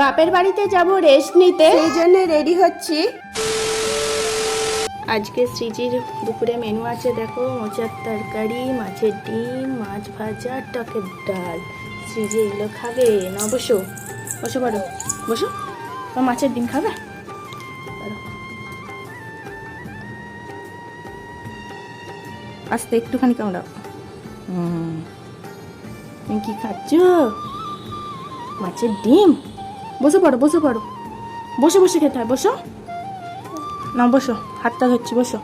বাপের বাড়িতে যাব রেস্ট নিতে। সেই জন্য রেডি হচ্ছি। আজকে সৃজির দুপুরে মেনু আছে দেখো মোচার তরকারি মাছের ডিম মাছ ভাজা টকের ডাল। সৃজি এগুলো খাবে। না বসো। বসো পারো বসো। ও মাছের ডিম খাবে। আস্তে একটুখানি কামড়াও। তুমি কি খাচ্ছ? মাছের ডিম? বসে পড়ো বসে পড়ো। বসে বসে খেতে হয় বসো। না বসো হাতটা ধরছি বসো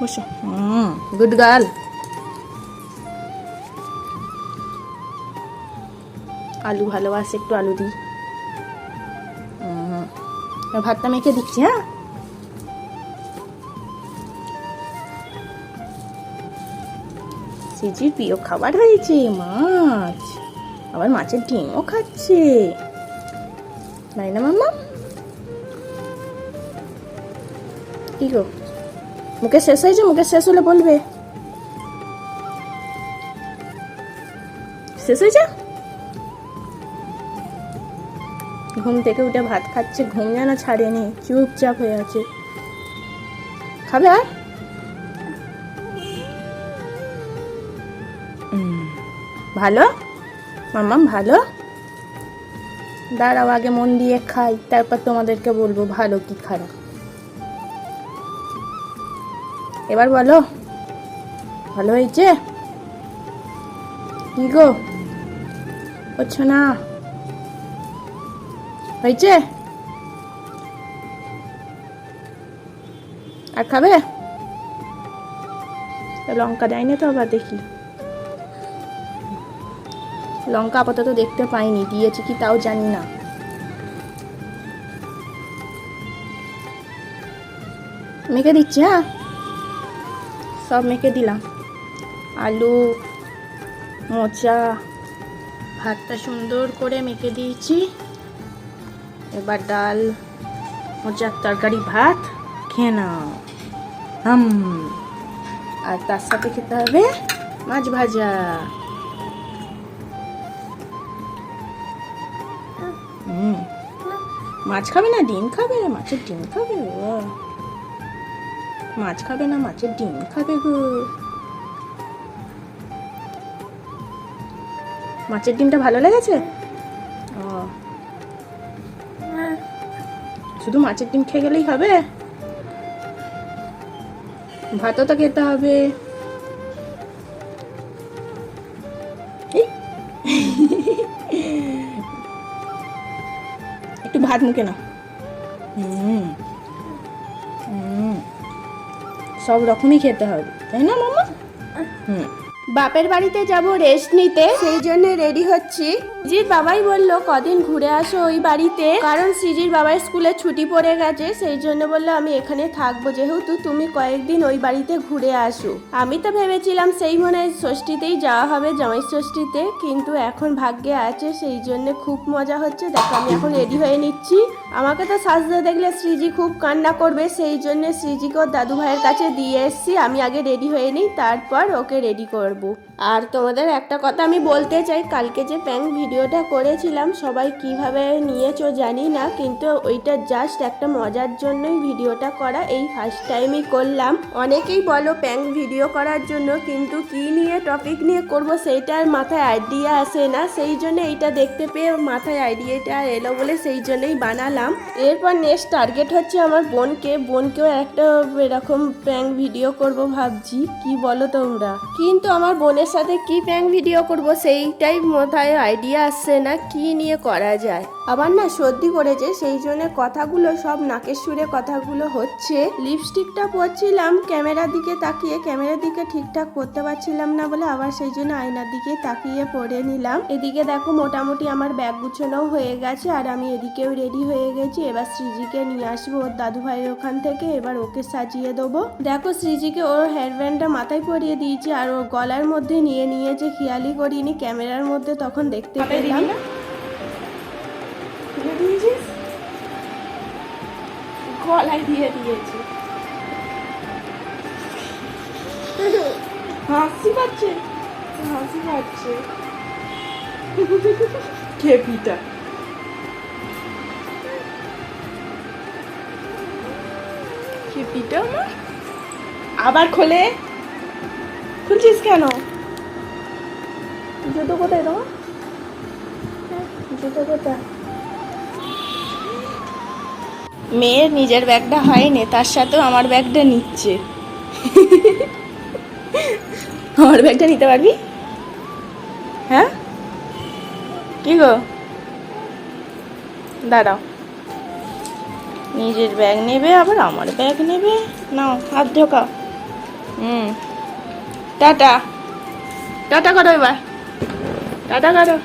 বসো। হুম গুড গার্ল আলু ভালোবাসে একটু আলু দিই। ভাতটা মেখে দিচ্ছি হ্যাঁ? সিজির প্রিয় খাবার হয়েছে মাছ। আবার মাছের ডিমও খাচ্ছে। তাই না, মাম্মা? কি গো? মুখে শেষ হয়েছে, মুখে শেষ হলে বলবে। শেষ হয়েছে? ঘুম থেকে উঠে ভাত খাচ্ছে, ঘুম যেন ছাড়েনি, চুপচাপ হয়ে আছে। খাবে আর? ভালো? মাম্মাম ভালো? দাঁড়াও, আগে মন দিয়ে খাই, তারপর তোমাদেরকে বলব ভালো কি খারাপ। এবার বলো, ভালো হয়েছে? কি গো? হচ্ছে না। হয়েছে? আর খাবে? লঙ্কা দেয়নি তো আবার দেখি। লঙ্কা আপাতত দেখতে পাইনি, দিয়েছে কি তাও জানি না। মেখে দিচ্ছি হ্যাঁ? সব মেখে দিলাম। আলু, মোচা, ভাতটা সুন্দর করে মেখে দিয়েছি। এবার ডাল মোচার তরকারি, ভাত খেয়ে নাও। হাম। আর তার সাথে খেতে হবে মাছ ভাজা। হুম। মাছ খাবে না, ডিম খাবে? মাছের ডিম খাবে? মাছ খাবে না, মাছের ডিম খাবে গো। মাছের ডিমটা ভালো লেগেছে? ও। শুধু মাছের ডিম খেয়ে গেলেই হবে? ভাতও তো খেতে হবে। ভাত মুখে নাও। হুম। হুম। সব রকমই খেতে হবে। তাই না মামা? হুম। বাপের বাড়িতে যাব রেস্ট নিতে। সেই জন্য রেডি হচ্ছি। সিজির বাবাই বলল, কদিন ঘুরে আসো ওই বাড়িতে? কারণ সিজির বাবার স্কুলে ছুটি পড়ে গেছে, সেই জন্য বলল, আমি এখানে থাকব। যেহেতু তুমি কয়েকদিন ওই বাড়িতে ঘুরে আসো। আমি তো ভেবেছিলাম সেই মনে হয় ষষ্ঠীতেই যাওয়া হবে, জামাই ষষ্ঠীতে। কিন্তু এখন ভাগ্যে আছে, সেই জন্য খুব মজা হচ্ছে। দেখো, আমি এখন রেডি হয়ে নিচ্ছি। আমাকে তো সাজতে দেখলে শ্রীজি খুব কান্না করবে। সেই জন্য শ্রীজিকে ওর দাদু ভাইয়ের কাছে দিয়ে এসছি। আমি আগে রেডি হয়ে নিই, তারপর ওকে রেডি করব। acabou আর তোমাদের একটা কথা আমি বলতে চাই, কালকে যে প্যাং ভিডিওটা করেছিলাম, সবাই কীভাবে নিয়েছো জানি না, কিন্তু ওইটা জাস্ট একটা মজার জন্যই ভিডিওটা করা, এই ফার্স্ট টাইমই করলাম। অনেকেই বলো প্যাং ভিডিও করার জন্য, কিন্তু কি নিয়ে টপিক নিয়ে করব সেইটার মাথায় আইডিয়া আসে না, সেই জন্য এইটা দেখতে পেয়ে মাথায় আইডিয়াটা এলো বলে সেই জন্যই বানালাম। এরপর নেক্সট টার্গেট হচ্ছে আমার বোনকে, বোনকেও একটা এরকম প্যাং ভিডিও করব ভাবছি, কি বলো তোমরা? কিন্তু আমার বোনের সাথে কি প্যাং ভিডিও করব সেইটাই মাথায় আইডিয়া আসছে না কি নিয়ে করা যায়? আবার না সর্দি করেছে সেই জন্য কথাগুলো সব নাকের সুরে কথাগুলো হচ্ছে। লিপস্টিকটা পরছিলাম ক্যামেরার দিকে তাকিয়ে ক্যামেরার দিকে ঠিকঠাক করতে পারছিলাম না বলে আবার সেই জন্য আয়নার দিকে তাকিয়ে পরে নিলাম। এদিকে দেখো মোটামুটি আমার ব্যাগ গুছানোও হয়ে গেছে আর আমি এদিকেও রেডি হয়ে গেছি। এবার শ্রীজিকে নিয়ে আসব ওর দাদু ভাইয়ের ওখান থেকে এবার ওকে সাজিয়ে দেবো। দেখো শ্রীজিকে ওর হেয়ার ব্যান্ডটা মাথায় পরিয়ে দিয়েছি আর ওর গলার মধ্যে নিয়ে নিয়ে যে খেয়ালি করিনি ক্যামেরার মধ্যে তখন দেখতে পেলাম। দিয়েছিস? গলায় দিয়ে দিয়েছি। হাসি পাচ্ছে? হাসি পাচ্ছে। খেপিটা। খেপিটা আমার আবার খোলে? খুলছিস কেন? জুতো কোথায় তোমার? হ্যাঁ, জুতো কোথায়? মেয়ের নিজের ব্যাগটা হয়নি, তার সাথেও আমার ব্যাগটা নিচ্ছে। আমার ব্যাগটা নিতে পারবি? হ্যাঁ? কি গো? দাঁড়াও। নিজের ব্যাগ নেবে, আবার আমার ব্যাগ নেবে। নাও, হাত ঢোকাও। হুম। টাটা। টাটা করো এবার। টাটা করো।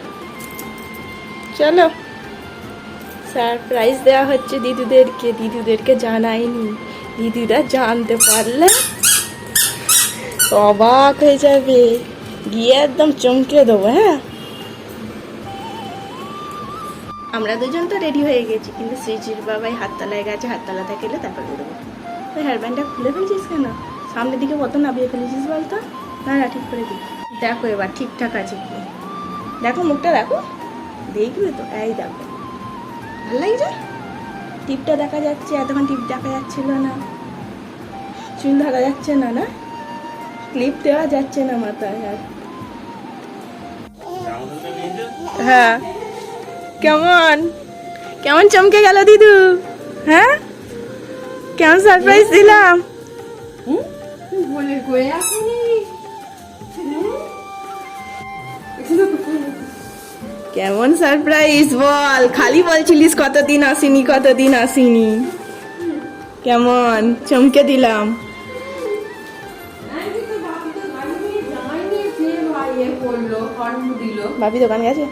চলো। সারপ্রাইজ দেওয়া হচ্ছে দিদিদেরকে দিদিদেরকে জানাইনি। দিদিরা জানতে পারলে অবাক হয়ে যাবে। গিয়ে একদম চমকে দেবো হ্যাঁ? আমরা দুজন তো রেডি হয়ে গেছি, কিন্তু শ্রীজির বাবাই হাততলায় গেছে হাততলা থেকে এলে তারপর বেরোবো। তুই হেয়ার ব্যান্ডটা খুলে ফেলছিস কেন? সামনের দিকে কত নামিয়ে ফেলেছিস বলতো? না না, ঠিক করে দিই। দেখো এবার ঠিকঠাক আছে দেখো মুখটা, দেখো। দেখবে তো? এই দেখো। ভালো লাগছে? টিপটা দেখা যাচ্ছে, এতক্ষণ টিপ দেখা যাচ্ছিল না। চুল দেখা যাচ্ছে না না? ক্লিপ দেওয়া যাচ্ছে না মাথায় আর। হ্যাঁ। কেমন? কেমন চমকে গেল দিদু? হ্যাঁ? কেমন সারপ্রাইজ দিলাম? বলে কয়ে আসনি কেমন সারপ্রাইজ বল? খালি বলছিলিস কতদিন আসিনি কতদিন আসিনি। কেমন? চমকে দিলাম। ভাবি দোকান গেছে?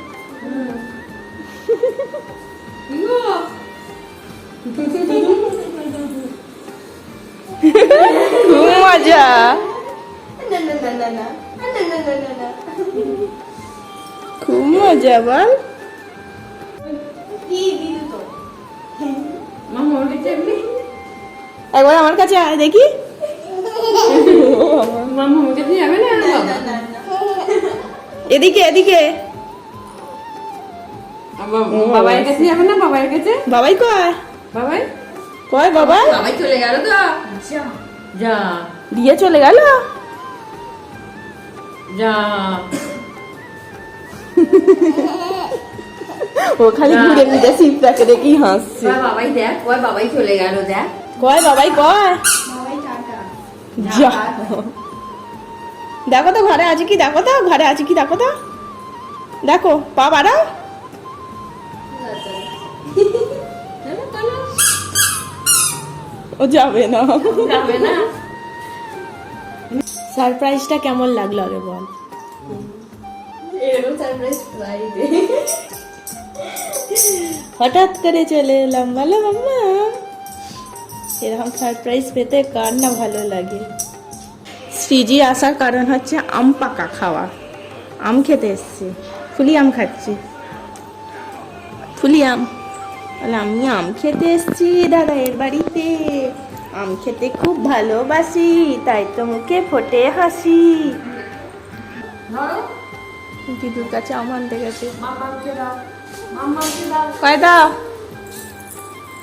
খুব মজা। খুব মজা বল একবার আমার কাছে আয় দেখি। এদিকে এদিকে। কাছে যাবে না? বাবার কাছে? বাবাই কয়? বাবাই? কয় বাবা? বাবাই চলে গেল তো। যা। দিয়ে চলে গেল? যা। ও খালি ঘুরে ঘুরে শিবটাকে দেখি হাসছে কয় বাবাই দেখ কয় বাবাই চলে গেল দেখ কয় বাবাই কয় যা দেখো তো ঘরে আছে কি দেখো তো ঘরে আছে কি দেখো তো দেখো পা বাড়াও ও যাবে না। যাবে না। সারপ্রাইজটা কেমন লাগল আগে বল? হঠাৎ করে চলে এলাম বলো মাম্মা। এরকম সারপ্রাইজ পেতে কার না ভালো লাগে। শ্রীজি আসার কারণ হচ্ছে আম পাকা খাওয়া। আম খেতে এসছে, ফুলি আম খাচ্ছি। ফুলি আম? বলে, আমি আম খেতে এসছি, দাদা, এর বাড়িতে। আম খেতে খুব ভালোবাসি, তাই তো মুখে ফোটে হাসি। দিদুর কাছে আম আনতে গেছে মামাকে দাও মামাকে দাও। কয় দাও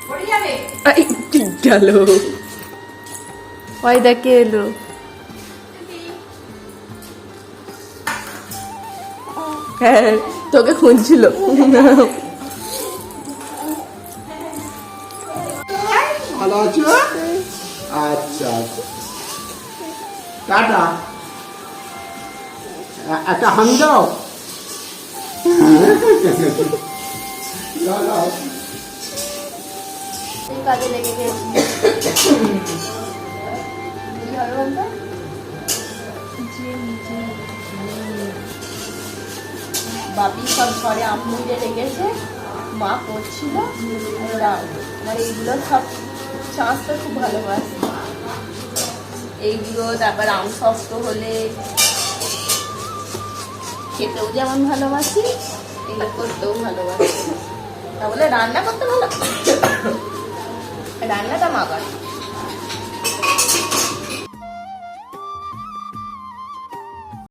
পড়ে যাবে। এই ঠিক গেল? ওই দেখে এলো? হ্যাঁ তোকে খুঁজছিল। ভালো আছো? আচ্ছা আচ্ছা। টাটা। একটা হামি দাও। কাজে লেগে গেছি? বাপি সব ঘরে আম মুড়ে লেগেছে মা করছিল ওরা এইগুলো সব চাঁচতে খুব ভালোবাসে এইগুলো তারপর আম শক্ত হলে খেতেও যেমন ভালোবাসি এগুলো করতেও ভালোবাসি তা বলে রান্না করতে ভালো রান্নাটা মা করে